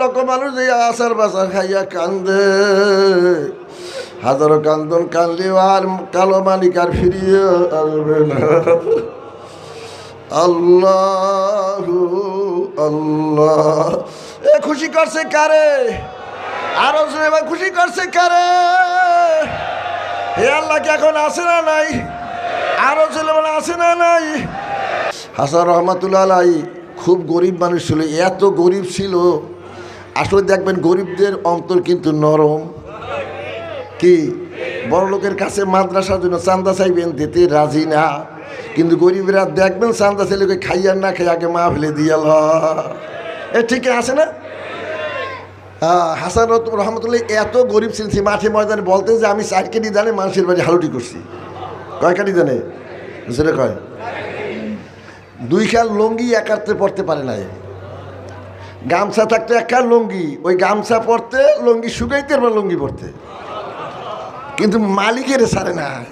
লক্ষ মানুষ যে আসার বাসার খাইয়া কান্দে। হাজারো কান্দন কানলেও আর কালো মালিক আর ফিরিয়ে আসবে না। আল্লাহ আল্লাহ। এ খুশি করছে কারে? আরও এবার খুশি করছে কারে? হে আল্লাহ কি এখন আসে না নাই? আরও ছেলে বলে আসে না নাই? হাসান রহমাতুল্লাহ খুব গরিব মানুষ ছিল, এত গরিব ছিল। আসলে দেখবেন গরিবদের অন্তর কিন্তু নরম। কি? বড় লোকের কাছে মাদ্রাসার জন্য চান্দা চাইবেন দিতে রাজি না। কিন্তু গরিবরা দেখবেন চান্দা ছেলেকে খাইয়ার না খাই আগে মা ফেলে দিয়াল এ ঠিক আছে না? হাসান রহমতুল্লাহ এত গরিব ছিলেন সে মাঠে ময়দানে বলতেন যে আমি চার কেটি দানে মানুষের বাড়ি হালুটি করছি। কয় কাটি জানে সেটা কয়। দুই খেয়াল লঙ্গি একাত্রে পড়তে পারে নাই। গামছা থাকতে একটা লুঙ্গি, ওই গামছা পরতে লুঙ্গি শুকাইতে বা লুঙ্গি পরতে। কিন্তু মালিকের সারে না।